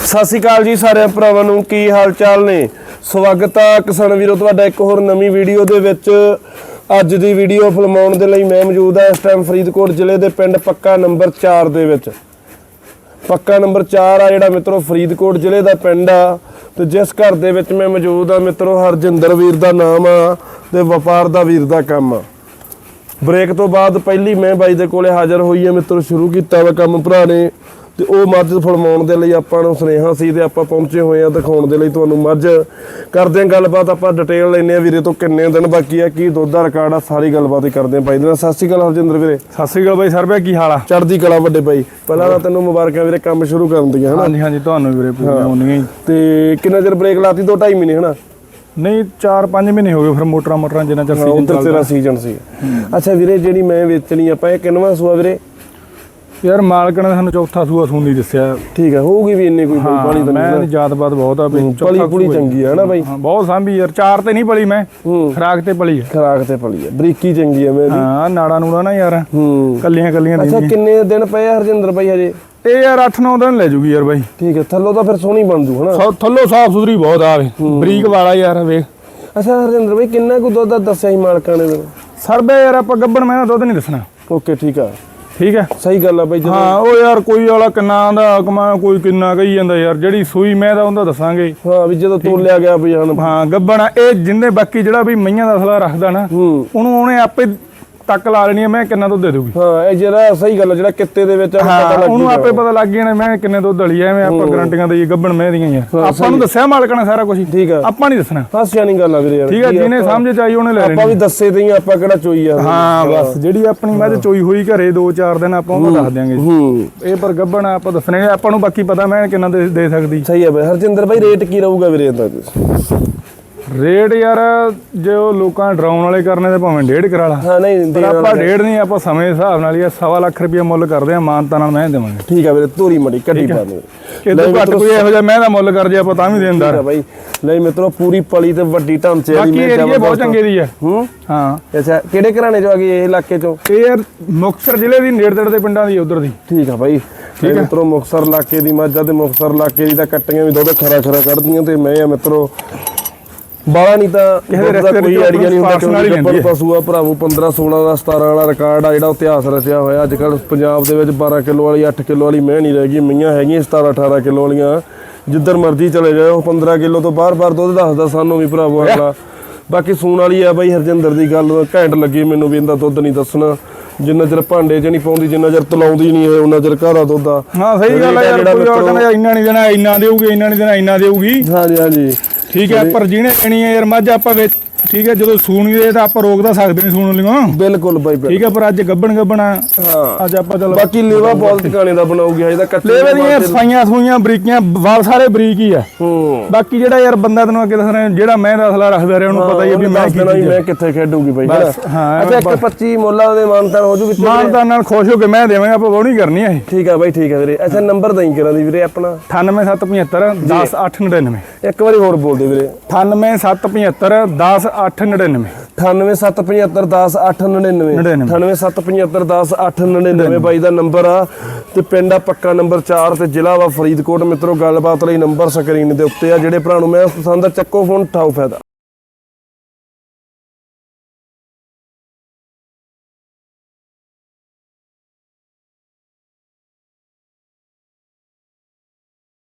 ਸਤਿ ਸ਼੍ਰੀ ਅਕਾਲ ਜੀ ਸਾਰਿਆਂ ਭਰਾਵਾਂ ਨੂੰ, ਕੀ ਹਾਲ ਚਾਲ ਨੇ? ਸਵਾਗਤ ਆ ਕਿਸਾਨ ਵੀਰੋ, ਤੁਹਾਡਾ ਇੱਕ ਹੋਰ ਨਵੀਂ ਵੀਡੀਓ ਦੇ ਵਿੱਚ। ਅੱਜ ਦੀ ਵੀਡੀਓ ਫਿਲਮਾਉਣ ਦੇ ਲਈ ਮੈਂ ਮੌਜੂਦ ਆ ਇਸ ਟਾਈਮ ਫਰੀਦਕੋਟ ਜ਼ਿਲ੍ਹੇ ਦੇ ਪਿੰਡ ਪੱਕਾ ਨੰਬਰ 4 ਦੇ ਵਿੱਚ। ਪੱਕਾ ਨੰਬਰ 4 ਆ ਜਿਹੜਾ ਮਿੱਤਰੋ ਫਰੀਦਕੋਟ ਜ਼ਿਲ੍ਹੇ ਦਾ ਪਿੰਡ ਆ। ਤੇ ਜਿਸ ਘਰ ਦੇ ਵਿੱਚ ਮੈਂ ਮੌਜੂਦ ਆ ਮਿੱਤਰੋ ਹਰਜਿੰਦਰ ਵੀਰ ਦਾ ਨਾਮ ਆ ਤੇ ਵਪਾਰ ਦਾ ਵੀਰ ਦਾ ਕੰਮ ਆ। ਬ੍ਰੇਕ ਤੋਂ ਬਾਅਦ ਪਹਿਲੀ ਮੈਂ ਬਾਈ ਦੇ ਕੋਲੇ ਹਾਜ਼ਰ ਹੋਈ ਆ ਮਿੱਤਰੋ, ਸ਼ੁਰੂ ਕੀਤਾ ਵਾ ਕੰਮ ਭਰਾ ਨੇ। ਤੇ ਉਹ ਮੱਝ ਫੜਮਾਉਣ ਦੇ ਲਈ ਆਪਾਂ ਨੂੰ ਸੁਨੇਹਾ ਸੀ ਤੇ ਆਪਾਂ ਪਹੁੰਚੇ ਹੋਏ ਆ ਦਿਖਾਉਣ ਦੇ ਲਈ ਤੁਹਾਨੂੰ ਮੱਝ। ਕਰਦੇ ਆ ਗੱਲਬਾਤ ਆਪਾਂ ਡਿਟੇਲ ਲੈਨੇ ਆ ਵੀਰੇ ਤੋਂ ਕਿੰਨੇ ਦਿਨ ਬਾਕੀ ਆ ਕੀ ਦੁੱਧ ਦਾ ਰਿਕਾਰਡ ਆ ਸਾਰੀ ਗੱਲਬਾਤ ਹੀ ਕਰਦੇ ਆ ਬਾਈ ਦੇ ਸਤਿ ਸ਼੍ਰੀ ਅਕਾਲ ਹਰਜਿੰਦਰ ਵੀਰੇ। ਸਤਿ ਸ੍ਰੀ ਅਕਾਲ ਬਾਈ ਸਰਬਿਆ ਕੀ ਹਾਲ ਆ? ਚੜ੍ਹਦੀ ਕਲਾ ਵੱਡੇ ਬਾਈ। ਪਹਿਲਾਂ ਤਾਂ ਤੈਨੂੰ ਮੁਬਾਰਕਾਂ ਵੀਰੇ ਕੰਮ ਸ਼ੁਰੂ ਕਰਨ ਦੀਆਂ ਹਨਾ? ਹਾਂਜੀ ਹਾਂਜੀ ਤੁਹਾਨੂੰ ਵੀਰੇ ਪੂਰੀਆਂ ਹੁੰਦੀਆਂ ਹੀ ਤੇ ਕਿੰਨਾ ਚਿਰ ਬ੍ਰੇਕ ਲਾਤੀ? ਦੋ ਢਾਈ ਮਹੀਨੇ ਹਨਾ? ਨਹੀਂ 4-5 ਮਹੀਨੇ ਹੋ ਗਏ ਫਿਰ ਮੋਟਰਾਂ ਮੋਟਰਾਂ ਜਿੰਨਾ ਚਿਰ ਸੀਜ਼ਨ ਉਧਰ ਤੇਰਾ ਸੀਜ਼ਨ ਸੀ। ਅੱਛਾ ਵੀਰੇ ਜਿਹੜੀ ਮੈਂ ਵੇਚਣੀ ਆਪਾਂ ਇਹ ਕਿੰਨਵਾਂ ਸੂਆ ਵੀਰੇ? ਯਾਰ ਮਾਲਕ ਨੇ ਸਾਨੂੰ ਚੌਥਾ ਸੂਆ ਸੂੰਦੀ ਦੱਸਿਆ। ਠੀਕ ਹੈ ਹੋਊਗੀ ਵੀ ਇੰਨੀ ਕੋਈ ਹਾਂ ਬਾਲੀ ਤਾਂ ਮੈਂ ਜਾਤ ਬਾਤ ਬਹੁਤ ਆ ਵੀ ਪਲੀ ਪੁਲੀ ਹੀ। ਚੰਗੀ ਹੈ ਨਾ ਬਾਈ? ਹਾਂ ਬਹੁਤ ਸਾਂਭੀ ਯਾਰ ਚਾਰ ਤੇ ਨਹੀਂ ਪਲੀ ਮੈਂ ਹੂੰ। ਖਰਾਕ ਤੇ ਪਲੀ ਆ। ਖਰਾਕ ਤੇ ਪਲੀ ਹੈ ਬਰੀਕੀ ਚੰਗੀ ਹੈ ਮੇਰੀ। ਹਾਂ ਨਾੜਾ ਨੂੜਾ ਨਾ ਯਾਰ ਹੂੰ। ਕੱਲੀਆਂ ਕੱਲੀਆਂ ਅੱਛਾ ਕਿੰਨੇ ਦਿਨ ਪਏ ਹਰਜਿੰਦਰ ਬਾਈ ਹਜੇ? ਇਹ ਯਾਰ 8-9 ਦਿਨ ਲੈ ਜੂਗੀ ਯਾਰ ਬਾਈ। ਠੀਕ ਹੈ ਥੱਲੋਂ ਤਾਂ ਫਿਰ ਸੋਹਣੀ ਬਣ ਜੂ ਹਨਾ? ਥੱਲੋਂ ਸਾਫ਼ ਸੁਥਰੀ ਬਹੁਤ ਆਵੇ ਬਰੀਕ ਵਾਲਾ ਯਾਰ ਵੇਖ ਅੱਛਾ ਹਰਜਿੰਦਰ ਬਾਈ ਕਿੰਨਾ ਕੁ ਦੁੱਧ ਦਾ ਦੱਸਿਆ ਸੀ ਮਾਲਕਾਂ ਨੇ ਮੈਨੂੰ ਸਰਬਿਆ ਯਾਰ ਆਪਾਂ ਗੱਬਣ ਮੈਂ ਦੁੱਧ ਨਹੀਂ ਦੱਸਣਾ। ਓਕੇ ਠੀਕ ਆ। ਠੀਕ ਹੈ? ਸਹੀ ਗੱਲ ਆ ਬਾਈ ਜਦੋਂ ਹਾਂ ਉਹ ਯਾਰ ਕੋਈ ਵਾਲਾ ਕਿੰਨਾ ਦਾ ਕਮਾ ਕੋਈ ਕਿੰਨਾ ਕਹੀ ਜਾਂਦਾ ਯਾਰ ਜਿਹੜੀ ਸੂਈ ਮੈਂ ਦਾ ਉਹਦਾ ਦੱਸਾਂਗੇ। ਹਾਂ ਵੀ ਜਦੋਂ ਤੋਲਿਆ ਗਿਆ ਵੀ ਹਾਂ ਗੱਬਣ ਇਹ ਜਿੰਦੇ ਬਾਕੀ ਜਿਹੜਾ ਵੀ ਮਈਆਂ ਦਾ ਅਸਲਾ ਰੱਖਦਾ ਨਾ ਉਹਨੂੰ ਉਹਨੇ ਆਪੇ ਤੱਕ ਲਾ ਲੈਣੀ ਹੈ ਮੈਂ ਕਿੰਨਾ ਦੁੱਧ ਦੇ ਦੂਗੀ? ਹਾਂ ਇਹ ਜਿਹੜਾ ਸਹੀ ਗੱਲ ਆ ਜਿਹੜਾ ਕਿੱਤੇ ਦੇ ਵਿੱਚ ਆ, ਹਾਂ ਪਤਾ ਲੱਗ ਉਹਨੂੰ ਜੂਗਾ। ਆਪੇ ਪਤਾ ਲੱਗ ਜਾਣਾ ਮੈਂ ਕਿੰਨੇ ਦੁੱਧ ਦਲੀ ਐਵੇਂ ਆਪਾਂ ਗਰੰਟੀਆਂ ਦੇਈਏ ਗੱਬਣ ਮੈਂ ਦੀਆਂ ਯਾਰ ਆਪਾਂ ਨੂੰ ਦੱਸਿਆ ਮਾਲਕ ਨੇ ਸਾਰਾ ਕੁਝ ਠੀਕ ਆ। ਆਪਾਂ ਨਹੀਂ ਦੱਸਣਾ। ਹਾਂ ਸਿਆਣੀ ਗੱਲ ਆ ਵੀਰੇ ਯਾਰ ਠੀਕ ਹੈ ਕੀ ਜਿਹਨੇ ਸਮਝ ਚ ਆਈ ਉਹਨੇ ਲੈ ਆਪਾਂ ਲੈਣੀ ਵੀ ਦੱਸੇ ਤੇ ਹੀ ਆ, ਆਪਾਂ ਕਿਹੜਾ ਚੋਈ ਆ। ਹਾਂ ਬਸ ਜਿਹੜੀ ਆਪਣੀ ਮੱਝ ਚੋਈ ਹੋਈ ਘਰੇ 2-4 ਦਿਨ ਆਪਾਂ ਉਹਨੂੰ ਦੱਸ ਦਿਆਂਗੇ। ਹੂੰ। ਇਹ ਪਰ ਗੱਬਣ ਆਪਾਂ ਦੱਸਣੇ ਆਪਾਂ ਨੂੰ ਬਾਕੀ ਪਤਾ ਮੈਂ ਕਿੰਨਾ ਦੇ ਦੇ ਸਕਦੀ। ਸਹੀ ਹੈ ਬਾਈ। ਹਰਜਿੰਦਰ ਬਾਈ ਰੇਟ ਕੀ ਰਹੂਗਾ ਵੀਰੇ ਇਹਦਾ? ਰੇਟ ਯਾਰ ਜੇ ਉਹ ਲੋਕਾਂ ਡਰਾਉਣ ਵਾਲੇ ਕਰਨੇ ਤੇ ਭਾਵੇਂ ਡੇਢ ਕਰਾ ਲਾ। ਹਾਂ ਨਹੀਂ ਪਰ ਆਪਾਂ ਡੇਢ ਨਹੀਂ ਆਪਾਂ ਸਮੇਂ ਦੇ ਹਿਸਾਬ ਨਾਲ ਹੀ ਸਵਾ ਲੱਖ ਰੁਪਏ ਮੁੱਲ ਕਰਦੇ ਆ ਮਾਨਤਾ ਨਾਲ ਮੈਂ ਦੇਵਾਂਗੇ। ਠੀਕ ਆ ਵੀਰੇ ਤੋਰੀ ਮੜੀ ਕੱਢੀ ਪਾ ਦੇ ਇਹ ਤੋਂ ਘੱਟ ਕੋਈ ਇਹੋ ਜਿਹਾ ਮੈਂ ਦਾ ਮੁੱਲ ਕਰ ਜੇ ਆਪਾਂ ਤਾਂ ਵੀ ਠੀਕ ਦੇਣਦਾਰ ਆ। ਬਾਈ। ਨਹੀਂ ਮਿੱਤਰੋ ਪੂਰੀ ਪਲੀ ਤੇ ਵੱਡੀ ਢਾਂਚੇ ਵਾਲੀ ਬਾਕੀ ਮੈਂ ਏਰੀਆ ਬਹੁਤ ਜ਼ਬਰਦਸਤ- ਚੰਗੇ ਦੀ ਆ। ਹੂੰ? ਹਾਂ। ਅੱਛਾ ਕਿਹੜੇ ਘਰਾਣੇ ਚੋਂ ਆ ਗਈ ਇਹ ਇਲਾਕੇ ਚੋਂ? ਇਹ ਯਾਰ ਮੁਕਤਸਰ ਜ਼ਿਲ੍ਹੇ ਦੀ ਨੇੜੇ ਤੇੜੇ ਦੇ ਪਿੰਡਾਂ ਦੀ ਉਧਰ ਦੀ। ਠੀਕ ਆ ਬਾਈ। ਠੀਕ ਮਿੱਤਰੋ ਮੁਕਸਰ ਇਲਾਕੇ ਦੀ ਮੱਝ ਤੇ ਮੁਕਸਰ ਇਲਾਕੇ ਦੀ ਤਾਂ ਕੱਟੀਆਂ ਵੀ ਦੁੱਧ ਖਰਾ ਖਰਾ ਕੱਢਦੀਆਂ ਤੇ ਮੈਂ ਆ ਮਿੱਤਰੋ ਬਾਲਾ ਨਹੀਂ ਤਾਂ ਕਿਸੇ ਦਾ ਕੋਈ ਆਈਡੀਆ ਨਹੀਂ ਹੁੰਦਾ ਕਿਉਂਕਿ ਹੈ। ਪਸ਼ੂ ਆ ਭਰਾਵੋ 15 16 ਦਾ 17 ਵਾਲਾ ਰਿਕਾਰਡ ਆ ਜਿਹੜਾ ਇਤਿਹਾਸ ਰਚਿਆ ਹੋਇਆ। ਅੱਜ ਕੱਲ ਪੰਜਾਬ ਦੇ ਵਿੱਚ 12 ਕਿਲੋ ਵਾਲੀ 8 ਕਿਲੋ ਵਾਲੀ ਮੈਂ ਨਹੀਂ ਰਹਿ ਗਈ। ਮਈਆਂ ਹੈਗੀਆਂ 17 18 ਕਿਲੋ ਵਾਲੀਆਂ। ਜਿੱਧਰ ਮਰਜ਼ੀ ਚਲੇ ਜਾਓ 15 ਕਿਲੋ ਤੋਂ ਬਾਹਰ-ਬਾਹਰ ਦੁੱਧ ਦੱਸਦਾ ਸਾਨੂੰ ਵੀ ਭਰਾਵੋ ਅਗਲਾ। ਬਾਕੀ ਸੂਣ ਵਾਲੀ ਆ ਬਾਈ ਹਰਜਿੰਦਰ ਦੀ ਗੱਲ ਘੈਂਟ ਲੱਗੀ ਮੈਨੂੰ ਵੀ ਇਹਦਾ ਦੁੱਧ ਨਹੀਂ ਦੱਸਣਾ। ਜਿੰਨਾ ਚਿਰ ਭਾਂਡੇ 'ਚ ਨਹੀਂ ਪਾਉਂਦੀ ਜਿੰਨਾ ਚਿਰ ਤਲਾਉਂਦੀ ਨਹੀਂ ਉਹਨਾਂ ਚਿਰ ਘਰਾ ਦੁੱਧ ਆ? ਹਾਂ ਸਹੀ ਗੱਲ ਆ ਯਾਰ ਕੋਈ ਕਹਿੰਦਾ ਇੰਨਾ ਨਹੀਂ ਦੇਣਾ ਇੰਨਾ ਦੇਊਗੀ ਇੰਨਾ ਨਹੀਂ ਦੇਣਾ ਇੰਨਾ ਦੇਊਗੀ। ਹਾਂਜੀ ਹਾਂਜੀ। ਠੀਕ ਹੈ ਪਰ ਜਿਹਨੇ ਦੇਣੀ ਹੈ ਯਾਰ ਮੱਝ ਆਪਾਂ ਵਿੱਚ ਠੀਕ ਹੈ ਜਦੋਂ ਸੂਣੀ ਦੇ ਤਾਂ ਆਪਾਂ ਰੋਕ ਤਾਂ ਸਕਦੇ ਨਹੀਂ ਸੂਣ ਲਿਓ ਬਿਲਕੁਲ ਬਾਈ। ਠੀਕ ਹੈ ਪਰ ਅੱਜ ਗੱਬਣ ਗੱਬਣਾ ਹਾਂ। ਅੱਜ ਆਪਾਂ ਚਲੋ ਬਾਕੀ ਲੇਵਾ ਬੋਲ ਟਿਕਾਣੇ ਦਾ ਬਣਾਉਗੀ ਹਜੇ ਤਾਂ ਕੱਚੇ ਲੇਵੇ ਦੀਆਂ ਸਫਾਈਆਂ ਸਫੂਈਆਂ ਬਰੀਕੀਆਂ ਵਾਲ ਸਾਰੇ ਬਰੀਕ ਹੀ ਆ। ਹੂੰ। ਬਾਕੀ ਜਿਹੜਾ ਯਾਰ ਬੰਦਾ ਤੈਨੂੰ ਅੱਗੇ ਦੱਸਣਾ ਜਿਹੜਾ ਮੈਂ ਦਾ ਅਸਲਾ ਰੱਖਦਾ ਰਿਹਾ ਉਹਨੂੰ ਪਤਾ ਹੀ ਆ ਵੀ ਮੈਂ ਕੀ ਮੈਂ ਕਿੱਥੇ ਖੇਡੂਗੀ ਬਾਈ ਬਸ, ਹਾਂ, ਅੱਛਾ ਇੱਕ 25 ਮੁੱਲਾਂ ਦੇ ਮਾਨਤਾਨ ਹੋ ਜੂ ਵਿੱਚ ਮਾਨਦਾਨ ਨਾਲ ਖੁਸ਼ ਹੋ ਕੇ ਮੈਂ ਦੇਵਾਂਗਾ ਆਪਾਂ ਬੋਣੀ ਕਰਨੀ ਇਹ। ਠੀਕ ਆ ਬਾਈ ਠੀਕ ਆ ਵੀਰੇ। ਅੱਛਾ ਨੰਬਰ ਦਈ ਕਰਾਂ ਦੀ ਵੀਰੇ ਆਪਣਾ? 98775 10899 ਇੱਕ ਵਾਰੀ ਹੋਰ ਬੋਲ ਦੇ ਵੀਰੇ। 98775 10899 98775 10899 98775 10899 ਬਾਈ ਦਾ ਨੰਬਰ ਆ ਤੇ ਪਿੰਡ ਆ ਪੱਕਾ ਨੰਬਰ 4 ਤੇ ਜ਼ਿਲ੍ਹਾ ਵਾ ਫਰੀਦਕੋਟ। ਮਿੱਤਰੋ ਗੱਲਬਾਤ ਲਈ ਨੰਬਰ ਸਕਰੀਨ ਦੇ ਉੱਤੇ ਆ। ਜਿਹੜੇ ਭਰਾ ਨੂੰ ਮੈਂ ਪਸੰਦ ਆ ਚੱਕੋ ਫੋਨ ਠਾਓ ਫਾਇਦਾ।